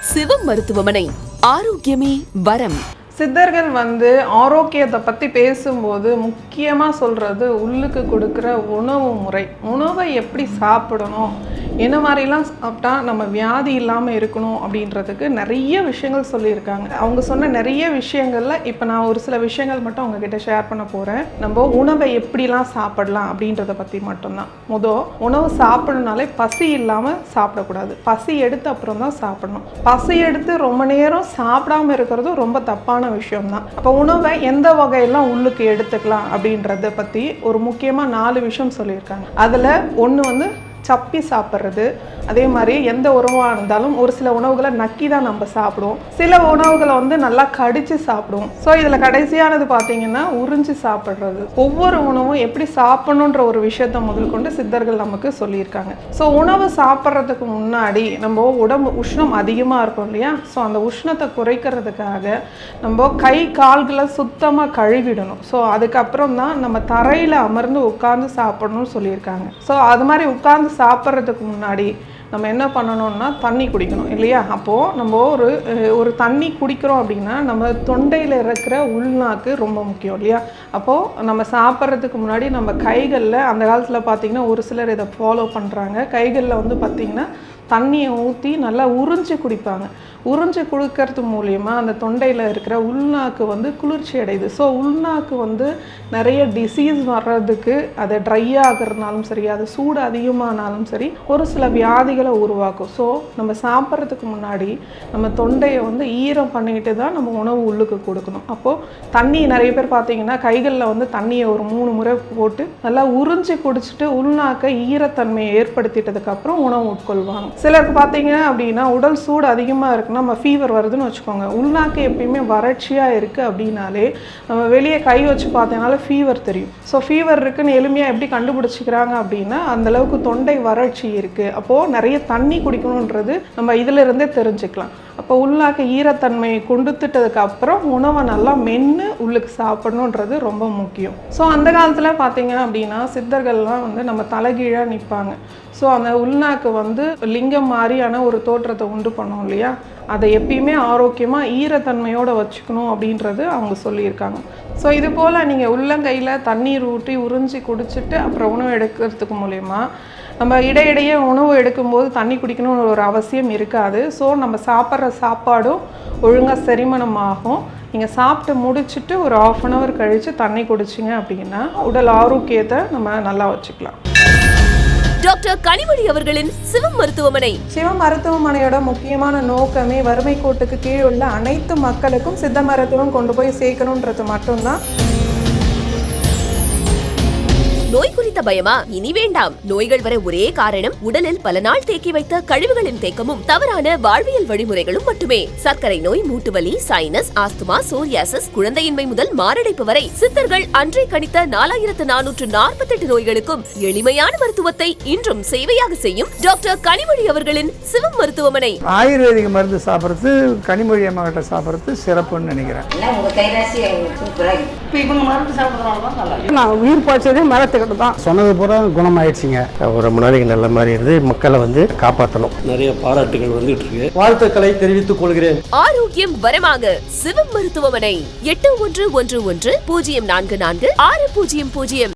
சிவம் மருத்துவமனை ஆரோக்கியமே வரம். சித்தர்கள் வந்து ஆரோக்கியத்தை பற்றி பேசும்போது முக்கியமாக சொல்கிறது உள்ளுக்கு கொடுக்குற உணவு முறை. உணவை எப்படி சாப்பிடணும்? என்ன மாதிரிலாம் சாப்பிட்டா நம்ம வியாதி இல்லாமல் இருக்கணும் அப்படின்றதுக்கு நிறைய விஷயங்கள் சொல்லியிருக்காங்க. அவங்க சொன்ன நிறைய விஷயங்களில் இப்போ நான் ஒரு சில விஷயங்கள் மட்டும் அவங்கக்கிட்ட ஷேர் பண்ண போகிறேன் நம்ம உணவை எப்படிலாம் சாப்பிடலாம் அப்படின்றத பற்றி மட்டும்தான். முதல் உணவு சாப்பிடணுனாலே பசி இல்லாமல் சாப்பிடக்கூடாது. பசி எடுத்து அப்புறம் தான் சாப்பிடணும். பசி எடுத்து ரொம்ப நேரம் சாப்பிடாம இருக்கிறதும் ரொம்ப தப்பான விஷயம்தான். அப்போ உணவை எந்த வகையெல்லாம் உள்ளுக்கு எடுத்துக்கலாம் அப்படின்றத பற்றி ஒரு முக்கியமாக நாலு விஷயம் சொல்லியிருக்காங்க. அதில் ஒன்று வந்து சப்பி சாப்பிட்றது அதே மாதிரி எந்த உணவாக இருந்தாலும் ஒரு சில உணவுகளை நக்கி தான் நம்ம சாப்பிடுவோம். சில உணவுகளை வந்து நல்லா கடித்து சாப்பிடுவோம். ஸோ இதில் கடைசியானது பார்த்தீங்கன்னா உறிஞ்சி சாப்பிட்றது. ஒவ்வொரு உணவும் எப்படி சாப்பிடணுன்ற ஒரு விஷயத்தை முதல் கொண்டு சித்தர்கள் நமக்கு சொல்லியிருக்காங்க. ஸோ உணவு சாப்பிட்றதுக்கு முன்னாடி நம்ம உடம்பு உஷ்ணம் அதிகமாக இருக்கும் இல்லையா? ஸோ அந்த உஷ்ணத்தை குறைக்கிறதுக்காக நம்ம கை கால்களை சுத்தமாக கழுவிடணும். ஸோ அதுக்கப்புறம் தான் நம்ம தரையில் அமர்ந்து உட்கார்ந்து சாப்பிடணும்னு சொல்லியிருக்காங்க. ஸோ அது மாதிரி உட்கார்ந்து சாப்பிட்றதுக்கு முன்னாடி நம்ம என்ன பண்ணணும்னா தண்ணி குடிக்கணும் இல்லையா? அப்போது நம்ம ஒரு ஒரு தண்ணி குடிக்கிறோம் அப்படின்னா நம்ம தொண்டையில் இருக்கிற உள்நாக்கு ரொம்ப முக்கியம் இல்லையா? அப்போது நம்ம சாப்பிட்றதுக்கு முன்னாடி நம்ம கைகளில் அந்த காலத்தில் பார்த்திங்கன்னா ஒரு சிலர் இதை ஃபாலோ பண்ணுறாங்க கைகளில் வந்து பார்த்திங்கன்னா தண்ணியை ஊற்றி நல்லா உறிஞ்சி குடிப்பாங்க. உறிஞ்சி கொடுக்கறது மூலயமா அந்த தொண்டையில் இருக்கிற உள்நாக்கு வந்து குளிர்ச்சி அடையுது. ஸோ உள்நாக்கு வந்து நிறைய டிசீஸ் வர்றதுக்கு அது ட்ரை ஆகிறதுனாலும் சரி அது சூடு அதிகமானாலும் சரி ஒரு சில நோய்களை உருவாக்கும். ஸோ நம்ம சாப்பிட்றதுக்கு முன்னாடி நம்ம தொண்டையை வந்து ஈரம் பண்ணிக்கிட்டு தான் நம்ம உணவு உள்ளுக்கு கொடுக்கணும். அப்போது தண்ணி நிறைய பேர் பார்த்தீங்கன்னா கைகளில் வந்து தண்ணியை ஒரு மூணு முறை போட்டு நல்லா உறிஞ்சி குடிச்சிட்டு உள்நாக்கை ஈரத்தன்மையை ஏற்படுத்திட்டதுக்கப்புறம் உணவு உட்கொள்வாங்க. சிலருக்கு பார்த்தீங்க அப்படின்னா உடல் சூடு அதிகமாக இருக்குன்னா நம்ம ஃபீவர் வருதுன்னு வச்சுக்கோங்க. உள்நாக்கு எப்பயுமே வறட்சியாக இருக்குது அப்படின்னாலே நம்ம வெளியே கை வச்சு பார்த்தனால ஃபீவர் தெரியும். ஸோ ஃபீவர் இருக்குன்னு எளிமையாக எப்படி கண்டுபிடிச்சிக்கிறாங்க அப்படின்னா அந்த அளவுக்கு தொண்டை வறட்சி இருக்குது அப்போது நிறைய நிறைய தண்ணி குடிக்கணுன்றது நம்ம இதிலிருந்தே தெரிஞ்சுக்கலாம். அப்போ உள்நாக்கு ஈரத்தன்மையை கொண்டுத்துட்டதுக்கு அப்புறம் உணவை நல்லா மென்று உள்ளுக்கு சாப்பிடணுன்றது ரொம்ப முக்கியம். ஸோ அந்த காலத்தில் பார்த்தீங்க அப்படின்னா சித்தர்கள்லாம் வந்து நம்ம தலைகீழாக நிற்பாங்க ஸோ அந்த உள்நாக்கு வந்து லிங்கம் மாதிரியான ஒரு தோற்றத்தை உண்டு பண்ணோம் இல்லையா? அதை எப்பயுமே ஆரோக்கியமாக ஈரத்தன்மையோடு வச்சுக்கணும் அப்படின்றது அவங்க சொல்லியிருக்காங்க. ஸோ இது போல் நீங்கள் உள்ளங்கையில் தண்ணீர் ஊற்றி உறிஞ்சி குடிச்சிட்டு அப்புறம் உணவு எடுக்கிறதுக்கு மூலயமா நம்ம இடையிடையே உணவு எடுக்கும்போது தண்ணி குடிக்கணும்னு ஒரு அவசியம் இருக்காது. ஸோ நம்ம சாப்பிட்ற சாப்பாடும் ஒழுங்காக செரிமானம் ஆகும் நீங்கள் சாப்பிட்டு முடிச்சுட்டு ஒரு ஆஃப் அன் ஹவர் கழித்து தண்ணி குடிச்சிங்க அப்படின்னா உடல் ஆரோக்கியத்தை நம்ம நல்லா வச்சுக்கலாம். டாக்டர் கனிமொழி அவர்களின் சிவம் மருத்துவமனை. சிவ மருத்துவமனையோட முக்கியமான நோக்கமே வறுமை கோட்டுக்கு கீழ் உள்ள அனைத்து மக்களுக்கும் சித்த மருத்துவம் கொண்டு போய் சேர்க்கணுன்றது மட்டும்தான். நோய் குறித்த பயமா? இனி வேண்டாம். நோய்கள் வர ஒரே காரணம் உடலில் பல நாள் தேக்கி வைத்த கழிவுகளின் தேக்கமும் தவறான வாழ்வியல் வழிமுறைகளும் மட்டுமே. சர்க்கரை நோய் மூட்டுவலி சைனஸ் ஆஸ்துமா சோரியாசிஸ் குழந்தையின்மை முதல் மாரடைப்பு வரை சித்தர்கள் அன்றே கணித்த நாலாயிரத்து நானூற்று நாற்பத்தெட்டு நோய்களுக்கும் எளிமையான மருத்துவத்தை இன்றும் சேவையாக செய்யும் டாக்டர் கனிமொழி அவர்களின் சிவம் மருத்துவமனை. ஆயுர்வேதிக் மருந்து சாப்பிட்றது கனிமொழி அம்மாக்கிட்ட சாப்பிட்றது சிறப்புன்னு நினைக்கிறேன். எல்லாம் உங்கள் கைராசி சூப்பராக இப்போ இவங்க மருந்து சாப்பிட்றதுனால தான் நல்லா இருக்கு. நான் உயிர் பாய்ச்சதே மரத்துக்கிட்ட தான் சொன்னது பூரா குணமாயிடுச்சுங்க. ரொம்ப நாளைக்கு நல்ல மாதிரி இருந்து மக்களை வந்து காப்பாற்றணும் நிறைய பாராட்டுகள் வந்துட்டு இருக்கு. வாழ்த்துக்களை தெரிவித்துக் கொள்கிறேன். ஆரோக்கியம் வரமாக சிவம் மருத்துவமனை எட்டு ஒன்று ஒன்று ஒன்று பூஜ்ஜியம் நான்கு நான்கு ஆறு பூஜ்ஜியம் பூஜ்ஜியம்